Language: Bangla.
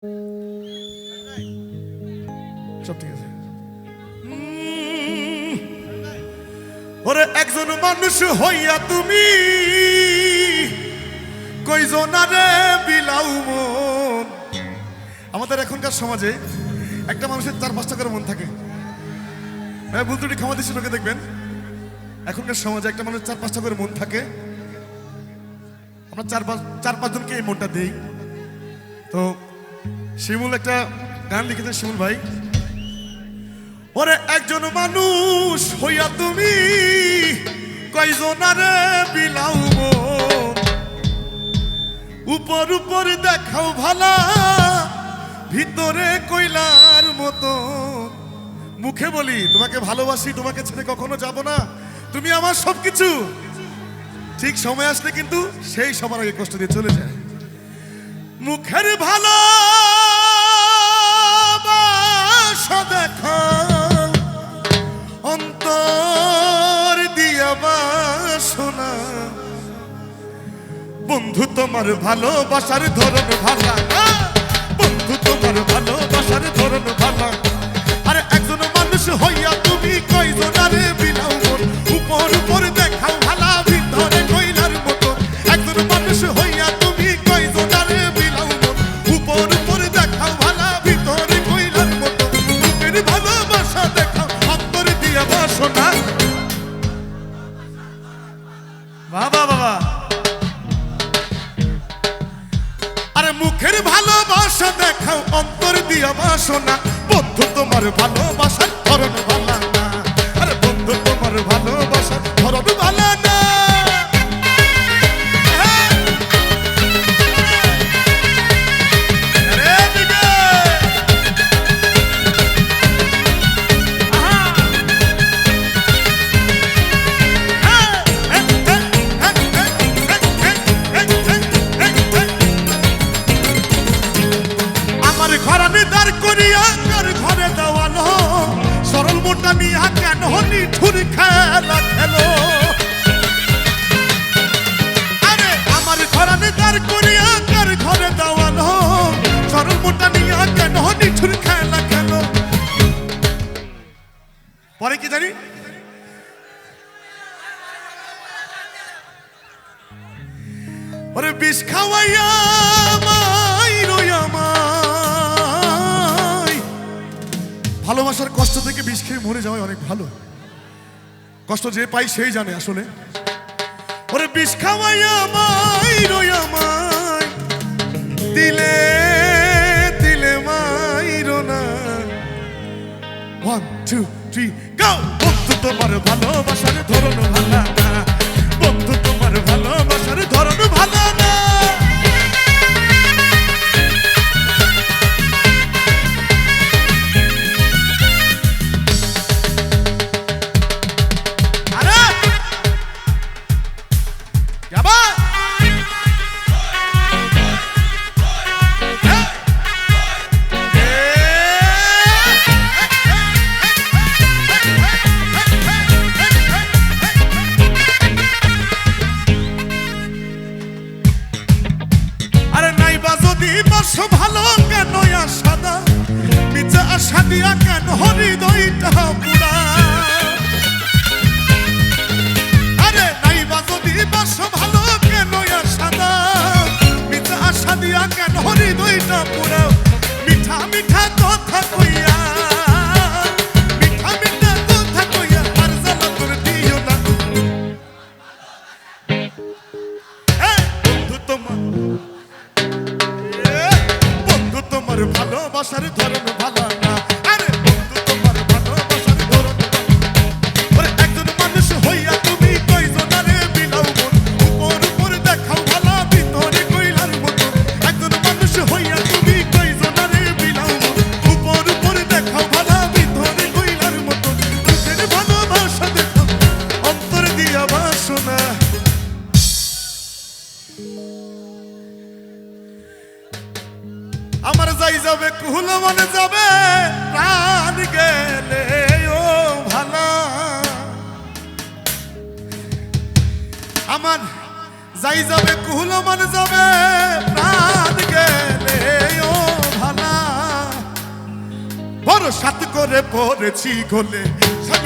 সব ঠিক ওরে, একজন মানুষ হইয়া তুমি কইজনারে বিলাউ মন। আমাদের এখনকার সমাজে একটা মানুষের চার পাঁচটা করে মন থাকে। হ্যাঁ ভুল ত্রুটি ক্ষমা দৃষ্টি লোকে দেখবেন। এখনকার সমাজে একটা মানুষ চার পাঁচটা করে মন থাকে। আমরা চার পাঁচ চার পাঁচজনকে এই মনটা দেই। তো শিমুল একটা গান লিখেছেন শিমুল ভাই। ওরে, একজন মানুষ হইয়া তুমি কয়জনারে বিলাও উপর উপর দেখাও ভালা, ভিতরে কইলার মতো। মুখে বলি, তোমাকে ভালোবাসি, তোমাকে ছেড়ে কখনো যাব না। তুমি আমার সবকিছু। ঠিক সময় আসলে কিন্তু সেই সবার আগে কষ্ট দিয়ে চলে যায়। মুখের ভালো বন্ধু তোমার ভালোবাসার ধরন ভালা বন্ধু তোমার ভালোবাসার ধরন ভালা আরে একজন মানুষ হইয়া মুখের ভালোবাসা দেখাও অন্তর দিয়া বাসনা। বন্ধু তোমার ভালোবাসার ধরন সরল মোটা নিয়া কেন নিঠুর খেলা খেলো? আরে আমার ঘরানে দাঁড় করিয়া কার ঘরে দেওয়ালো? সরল মোটা নিয়া কেন নিঠুর খেলা খেলো? পরে কি জানি? ওরে বিষ খাওয়াইয়া ভালোবাসার কষ্ট থেকে বিষ খেয়ে মরে যাওয়াই অনেক ভালো। কষ্ট যে পাই সেই জানে আসলে। ওরে বিষ আমায় দিলে দিলে না। ওয়ান টু থ্রি গো বন্ধু, তোমার ভালোবাসার ধরন ভালো বন্ধু, তোমার ভালোবাসার ধরন ভালো বর্ষ ভালো কেন সাদা? মিচা আশা দিয়া কেন হৃদয়টা পুরা? আরে নাই বা যদি বর্ষ ভালো কেন সাদা? মিচা আশা দিয়া কেন হৃদয়টা পুরা? মিঠা মিঠা কথা ভালোবাসার ধরন ভালো ভাই যাবে কুহলমান যাবে প্রাণ গেলে ও ভালা। বড় সাত করে পড়েছি গোলে সব